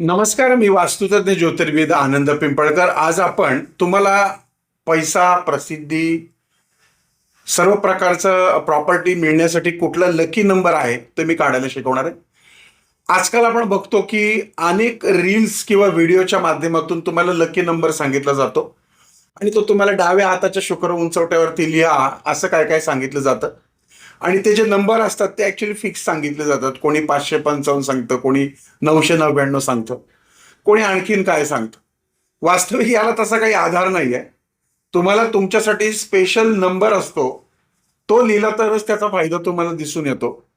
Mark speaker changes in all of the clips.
Speaker 1: नमस्कार मी वास्तुतज्ञ ज्योतिर्विद आनंद पिंपळकर. आज आपण तुम्हाला पैसा प्रसिद्धी सर्व प्रकारचं प्रॉपर्टी मिळण्यासाठी कुठला लकी नंबर आहे ते मी काढायला शिकवणार आहे. आजकाल आपण बघतो की अनेक रील्स किंवा व्हिडिओच्या माध्यमातून तुम्हाला लकी नंबर सांगितला जातो. आणि तो तुम्हाला डाव्या हाताच्या शुक्र उंचवट्यावरती लिहा असं काय काय सांगितलं जातं. आणि ते जे नंबर असतात ते ॲक्च्युली फिक्स सांगितले जातात. कोणी पाचशे पंचावन्न सांगतं कोणी नऊशे नव्याण्णव सांगतं. कोणी आणखीन काय सांगतं? वास्तविक याला तसा काही आधार नाही आहे तुम्हाला तुमच्यासाठी स्पेशल नंबर असतो. तो लिहिला तरच त्याचा फायदा तुम्हाला दिसून येतो.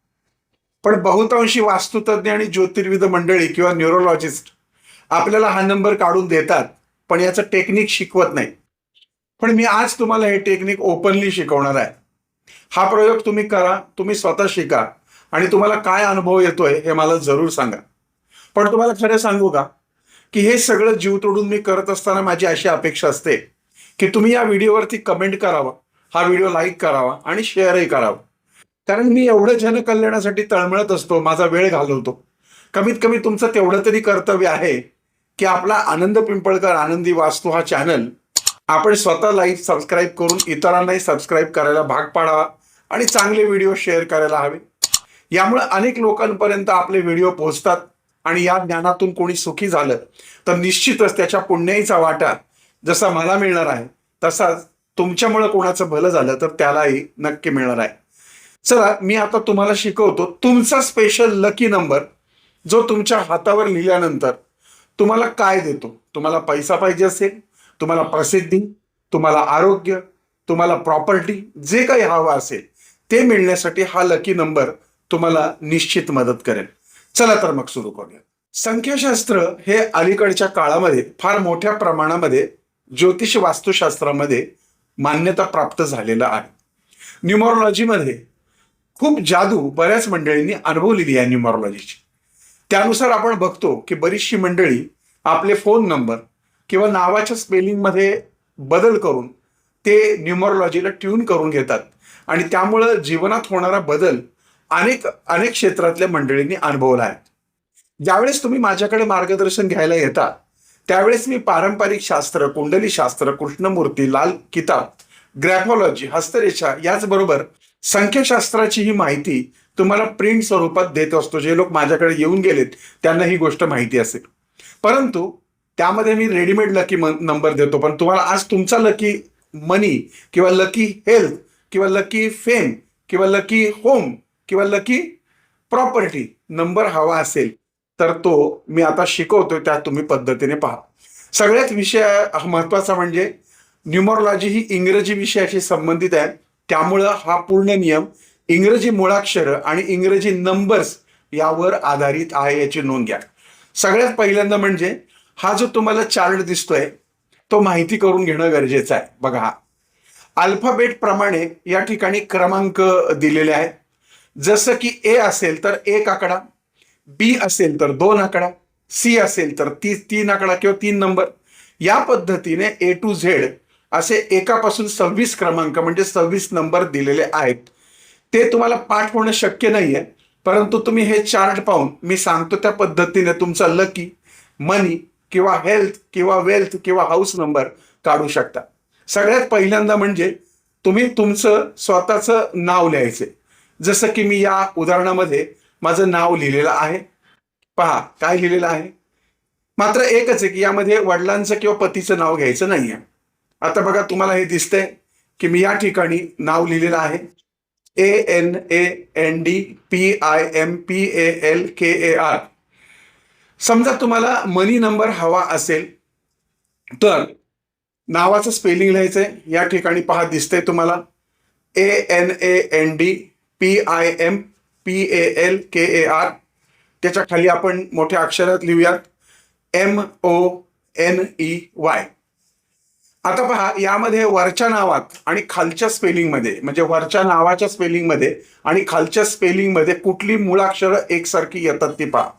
Speaker 1: पण बहुतांशी वास्तुतज्ञ आणि ज्योतिर्विद मंडळी किंवा न्यूरोलॉजिस्ट आपल्याला हा नंबर काढून देतात पण याचं टेक्निक शिकवत नाही. पण मी आज तुम्हाला हे टेक्निक ओपनली शिकवणार आहे. हा प्रयोग तुम्ही करा तुम्ही स्वतः शिका आणि तुम्हाला काय अनुभव येतोय हे मला जरूर सांगा. पण तुम्हाला खरं सांगू का? की हे सगळं जीव तोडून मी करत असताना माझी अशी अपेक्षा असते की तुम्ही या व्हिडिओवरती कमेंट करावा हा व्हिडिओ लाईक करावा आणि शेअरही करावा. कारण मी एवढं जनकल्याणासाठी तळमळत असतो माझा वेळ घालवतो. कमीत कमी तुमचं तेवढं तरी कर्तव्य आहे की आपला आनंद पिंपळकर आनंदी वास्तू हा चॅनल आपण स्वतः लाईव्ह सबस्क्राईब करून इतरांनाही सबस्क्राईब करायला भाग पाडावा आणि चांगले व्हिडिओ शेअर करायला हवे. यामुळे अनेक लोकांपर्यंत आपले व्हिडिओ पोहोचतात आणि या ज्ञानातून कोणी सुखी झालं तर निश्चितच त्याच्या पुण्याईचा वाटा जसा मला मिळणार आहे तसाच तुमच्यामुळे कोणाचं भलं झालं तर त्यालाही नक्की मिळणार आहे. चला मी आता तुम्हाला शिकवतो. तुमचा स्पेशल लकी नंबर जो तुमच्या हातावर लिहिल्यानंतर तुम्हाला काय देतो? तुम्हाला पैसा पाहिजे असेल तुम्हाला प्रसिद्धी तुम्हाला आरोग्य तुम्हाला प्रॉपर्टी जे काही हवं असेल ते मिळण्यासाठी हा लकी नंबर तुम्हाला निश्चित मदत करेल. चला तर मग सुरू करूया. संख्याशास्त्र हे अलीकडच्या काळामध्ये फार मोठ्या प्रमाणामध्ये ज्योतिष वास्तुशास्त्रामध्ये मान्यता प्राप्त झालेलं आहे. न्युमॉरॉलॉजीमध्ये खूप जादू बऱ्याच मंडळींनी अनुभवलेली आहे न्युमॉरॉलॉजीची. त्यानुसार आपण बघतो की बरीचशी मंडळी आपले फोन नंबर किंवा नावाच्या स्पेलिंगमध्ये बदल करून ते न्युमरोलॉजीला ट्यून करून घेतात. आणि त्यामुळं जीवनात होणारा बदल अनेक अनेक क्षेत्रातल्या मंडळींनी अनुभवला आहे. ज्यावेळेस तुम्ही माझ्याकडे मार्गदर्शन घ्यायला येता त्यावेळेस मी पारंपरिक शास्त्र कुंडली शास्त्र कृष्णमूर्ती लाल किताब ग्रॅफॉलॉजी हस्तरेषा याचबरोबर संख्याशास्त्राची ही माहिती तुम्हाला प्रिंट स्वरूपात देत असतो. जे लोक माझ्याकडे येऊन गेलेत त्यांना ही गोष्ट माहिती असेल. परंतु त्यामध्ये मी रेडीमेड लकी नंबर देतो. पण तुम्हाला आज तुमचा लकी मनी किंवा लकी हेल्थ किंवा लकी फेम किंवा लकी होम किंवा लकी प्रॉपर्टी नंबर हवा असेल तर तो मी आता शिकवतो त्या तुम्ही पद्धतीने पहा. सगळ्यात विषय महत्त्वाचा म्हणजे न्युमॉरॉलॉजी ही इंग्रजी विषयाशी संबंधित आहे. त्यामुळं हा पूर्ण नियम इंग्रजी मुळाक्षरं आणि इंग्रजी नंबर्स यावर आधारित आहे याची नोंद घ्या. सगळ्यात पहिल्यांदा म्हणजे हा जो तुम्हाला चार्ट दिसतोय तो माहिती करून घेणं गरजेचं आहे. बघा हा. अल्फाबेट प्रमाणे या ठिकाणी क्रमांक दिलेले आहेत. जसं की ए असेल तर एक आकडा बी असेल तर दोन आकडा सी असेल तर ती तीन आकडा किंवा तीन नंबर. या पद्धतीने ए टू झेड असे एकापासून सव्वीस क्रमांक म्हणजे सव्वीस नंबर दिलेले आहेत. ते तुम्हाला पाठ होणं शक्य नाही आहे परंतु तुम्ही हे चार्ट पाहून मी सांगतो त्या पद्धतीने तुमचा लकी मनी किंवा हेल्थ किंवा वेल्थ किंवा हाऊस नंबर काढू शकता. सगळ्यात पहिल्यांदा म्हणजे तुम्ही तुमचं स्वतःचं नाव लिहायचे. जसं की मी या उदाहरणामध्ये माझं नाव लिहिलेलं आहे. पहा काय लिहिलेलं आहे? मात्र एकच आहे की यामध्ये वडिलांचं किंवा पतीचं नाव घ्यायचं नाही आहे आता बघा तुम्हाला हे दिसतंय की मी या ठिकाणी नाव लिहिलेलं आहे. A N A N D P I M P A L K A R समजा तुम्हाला मनी नंबर हवा असेल तर नावाचं स्पेलिंग लिहायचं आहे या ठिकाणी पहा दिसतंय तुम्हाला. A N A N D P I M P A L K A R त्याच्याखाली आपण मोठ्या अक्षरात लिहूयात. M O N E Y आता पहा यामध्ये वरच्या नावात आणि खालच्या स्पेलिंगमध्ये म्हणजे वरच्या नावाच्या स्पेलिंगमध्ये आणि खालच्या स्पेलिंगमध्ये कुठली मुळाक्षरं एकसारखी येतात ती पहा.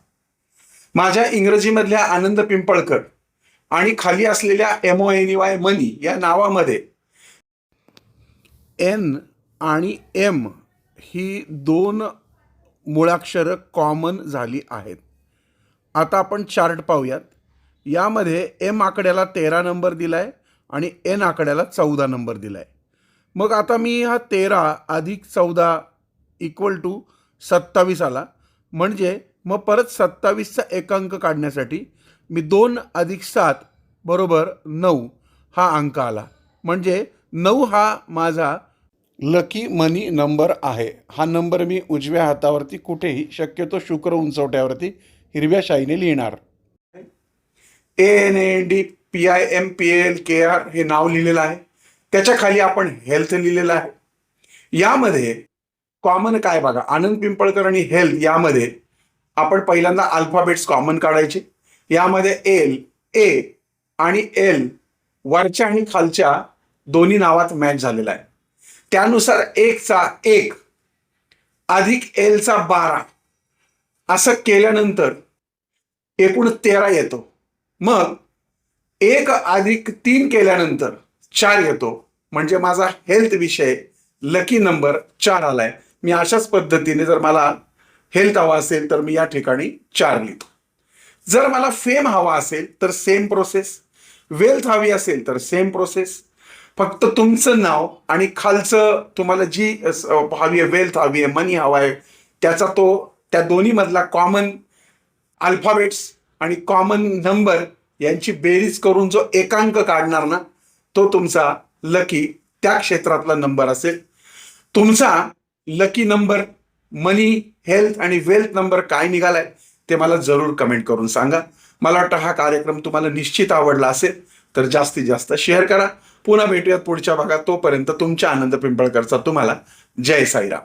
Speaker 1: माझ्या इंग्रजीमधल्या आनंद पिंपळकर आणि खाली असलेल्या M O N Y money या नावामध्ये एन आणि एम ही दोन मुळाक्षरं कॉमन झाली आहेत. आता आपण चार्ट पाहूयात. यामध्ये एम आकड्याला तेरा नंबर दिला आहे आणि एन आकड्याला चौदा नंबर दिला आहे मग आता मी हा तेरा अधिक चौदा इक्वल टू सत्तावीस आला. म्हणजे मग परत सत्तावीसचा एकांक काढण्यासाठी मी दोन अधिक सात बरोबर नऊ हा अंक आला. म्हणजे नऊ हा माझा लकी मनी नंबर आहे. हा नंबर मी उजव्या हातावरती कुठेही शक्यतो शुक्र उंचवट्यावरती हिरव्या शाईने लिहिणार. A N A D P I M P L K R हे नाव लिहिलेलं आहे. त्याच्याखाली आपण हेल्थ लिहिलेलं आहे. यामध्ये कॉमन काय बघा? आनंद पिंपळकर आणि हेल्थ यामध्ये आपण पहिल्यांदा अल्फाबेट्स कॉमन काढायचे. यामध्ये एल ए आणि एल वरच्या आणि खालच्या दोन्ही नावात मॅच झालेला आहे. त्यानुसार एकचा एक अधिक एलचा बारा. असं केल्यानंतर एकूण तेरा येतो. मग एक अधिक तीन केल्यानंतर चार येतो. म्हणजे माझा हेल्थ विषय लकी नंबर चार आलाय. मी अशाच पद्धतीने जर मला हेल्थ हवा असेल तर मी या ठिकाणी चार लिहितो. जर मला फेम हवा असेल तर सेम प्रोसेस वेल्थ हवी असेल तर सेम प्रोसेस फक्त तुमचं नाव आणि खालचं तुम्हाला जी हवी आहे वेल्थ हवी आहे मनी हवा आहे त्याचा तो त्या दोन्हीमधला कॉमन अल्फाबेट्स आणि कॉमन नंबर यांची बेरीज करून जो एकांक काढणार ना तो तुमचा लकी त्या क्षेत्रातला नंबर असेल. तुमचा लकी नंबर मनी हेल्थ आणि वेल्थ नंबर काय निघालाय ते मला जरूर कमेंट करून सांगा. मला वाटतं हा कार्यक्रम तुम्हाला निश्चित आवडला असेल तर जास्तीत जास्त शेअर करा. पुन्हा भेटूयात पुढच्या भागात. तोपर्यंत तुमच्या आनंद पिंपळकरचा तुम्हाला. जय साईराम.